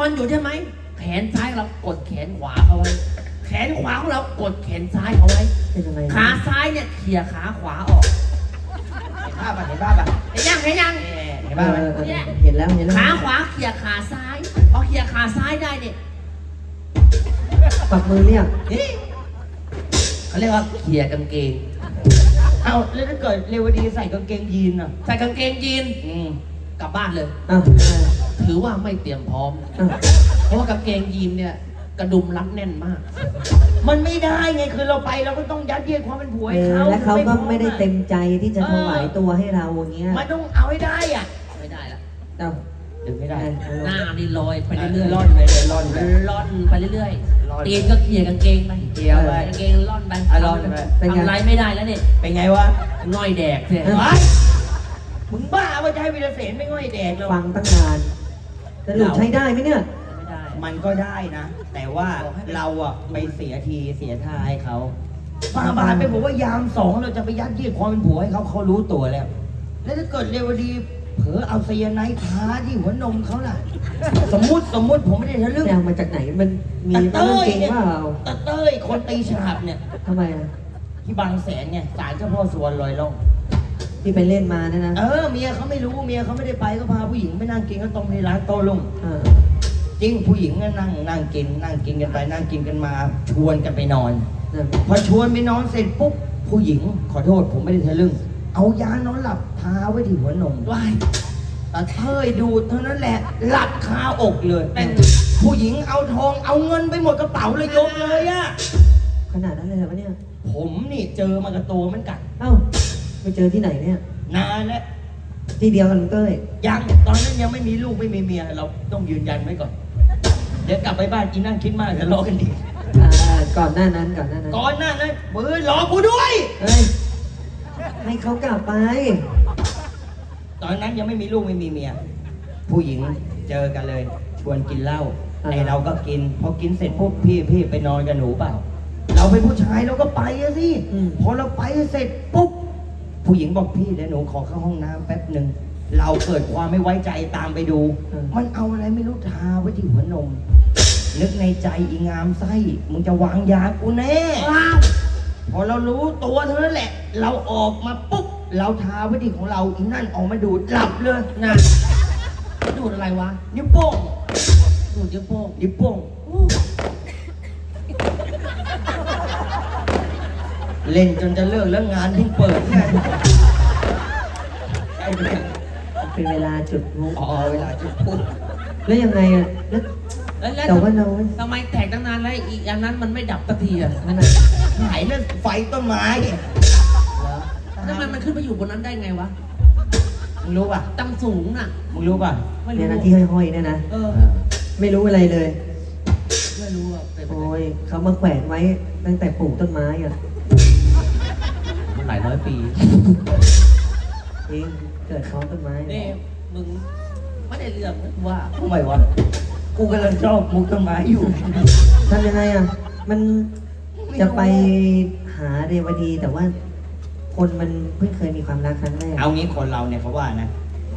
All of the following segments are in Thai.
นอนอยู่ใช่ไหม แขนซ้ายเรากดแขนขวาเขาไว้ แขนขวาของเรากดแขนซ้ายเขาไว้ เป็นยังไงขาซ้ายเนี่ยเขี่ยขาขวาออก เห็นภาพป่ะเห็นภาพป่ะเห็นยังเห็นยังเอ๊ะเห็นเอภาพอไหมเออเออเห็นแล้วเห็นแล้วขาขวาเขี่ยขาซ้ายพอเขี่ยขาซ้ายได้เนี่ยปักมือเรียกเฮ้ยเขาเรียกว่าเขี่ยกางเกง เอาแล้วถ้าเกิดเรวดีใส่กางเกงยีนอะ ใส่กางเกงยีนอืมกลับบ้านเลยอ้าว ถือว่าไม่เตรียมพร้อมอ้าวเพราะว่ากางเกงยีนเนี่ย กระดุมรัดแน่นมาก มันไม่ได้ไงคือเราไปเราก็ต้องยัดเยียดความเป็นผัวเอให้อเขาและเขาก็ไม่ได้เต็มพใจที่จะถวายตัวให้เราอย่างเงี้ยร้อมอะมันต้องเอาให้ได้อะ ไม่ได้ละเอ้าดึงไม่ได้ หน้านี่ลอยไปเรื่อยๆร่อนไปเลยร่อนไปล่อนไปเรื่อยล่อนๆตีนก็เขี่ยกางเกงไปเขี่ยไปกางเกงล่อนไปอะล่อนไปเป็นไงทำอะไรไม่ได้แล้วเนี่ยเป็นไงวะง่อยแดกเนี่ยวะมึงบ้าว่าจะให้วีรเสนไม่ง่อยแดกหรอกฟังตั้งนาน สรุปใช้ได้ไหมเนี่ย ไม่ได้ มันก็ได้นะ แต่ว่าเราอะไปเสียทีเสียทายให้เขาฟาบาทไปบอกว่ายามสองเราจะไปยัดเยียดความเป็นผัวให้เขาเขารู้ตัวแล้ว แล้วถ้าเกิดเรวดีเผลอเอาไซยาไนด์ทาที่หัวนมเขาล่ะ สมมุติสมมุติผมไม่ได้ทะลึ่งแนวมาจากไหนมันมีตะเรื่องเต้ยจริงเนี่ยเปล่าตะเต้ยคนตีฉาบเนี่ยทำไมอะที่บางแสนเนี่ยศาลเจ้าพ่อสวนลอยล่อง ที่ไปเล่นมาเนี่ยนะ เออเมียเขาไม่รู้เมียเขาไม่ได้ไปก็พาผู้หญิงไปนั่งกินข้าวต้มในร้านโต้รุ่งเออ จริงผู้หญิงก็นั่งนั่งกิน นั่งกินกันไปนั่งกินกันมาชวนกันไปนอน นั่นพอชวนไปนอนเสร็จปุ๊บผู้หญิงขอโทษผมไม่ได้ทะลึ่งเอายานอนหลับทาไว้ที่หัวนมว้ายตาเทยดูดเท่านั้นแหละหลับคาอกเลยเป็นผู้หญิงเอาทองเอาเงินไปหมดกระเป๋าเลยยกเลยอะขนาดนั้นเลยเหรอวะเนี่ย ผมนี่เจอมากับตัวเหมันกัดเอ้า ไปเจอที่ไหนเนี่ย นานแล้วที่เดียวกันลุงเต้ยยังตอนนั้นยังไม่มีลูกไม่มีเมียเราต้องยืนยันไว้ก่อน เดี๋ยวกลับไปบ้านกินนั่งคิดมากเดี๋ยวรอกันดีกอ่าก่อนหน้านั้นก่อนหน้านั้นก่อนหน้านั้นมือรอกูด้วย เฮ้ยให้เขากลับไป ตอนนั้นยังไม่มีลูกไม่มีเมีย ผู้หญิงเจอกันเลย ชวนกินเหล้าอ่า ไอเราก็กิน พอกินเสร็จปุ๊บพี่พี่ไปนอนกับหนูเปล่า เราเป็นผู้ชายเราก็ไปอะสิอืม พอเราไปเสร็จปุ๊บ ผู้หญิงบอกพี่เดี๋ยวหนูขอเข้าห้องน้ำแป๊บหนึ่ง เราเกิดความไม่ไว้ใจตามไปดูมันเอาอะไรไม่รู้ทาไว้ที่หัวนม นึกในใจอีงามไส้ มึงจะวางยากูแน่ ว้าวพอเรารู้ตัวเท่านั้นแหละ เราออกมาปุ๊บ เราทาไว้ที่ของเราอีนั่นออกมาดูดหลับเลยน่ะดูดอะไรวะนิ้วโป้งดูดเยอะโป้งนิ้วโป้ง เล่นจนจะเลิกแล้วงานเพิ่งเปิดเนี่ยไอ้เนี่ยเป็นเวลาจุดพลุอ๋อเวลาจะพูดแล้วยังไงอะแล้วแล้วแล้วแต่ว่าเราทำไมแตกตั้งนานแล้วอีกอันนั้นมันไม่ดับสักทีอะนั่นน่ะหายนั่นไฟต้นไม้แล้วมันมันขึ้นไปอยู่บนนั้นได้ไงวะมึงรู้ป่ะตั้งสูงน่ะมึงรู้ป่ะไม่เนี่ยรู้นะที่ห้อยๆเนี่ยนะเออไม่รู้อะไรเลยไม่รู้อะเป็นไปโอ้ได้ยเขามาแขวนไว้ตั้งแต่ปลูกต้นไม้อะมัน หลายร้อยปี เองเกิดเขาต้นไม้นี่มึงไม่ได้เรื่องนะว่าทำไมวะ กูกำลังชอบมุกต้นไม้อยู่ ทำยังไงอะ มันจะไปหาเรวดีแต่ว่า คนมันเพิ่งเคยมีความรักครั้งแรกเอางี้คนเราเนี่ยเขาว่านะ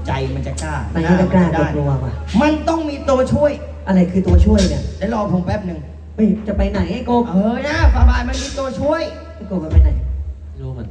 ใจมันจะกล้ามันก็จะกล้าหน้กลัวๆว่ะ มันต้องมีตัวช่วยอะไรคือตัวช่วยเนี่ยเดี๋ยวรอผมแป๊บหนึ่งเฮ้ยจะไปไหนไอ้กบเออนะฟาบายมันมีตัวช่วยไอ้กบมันไปไหน รู้มัน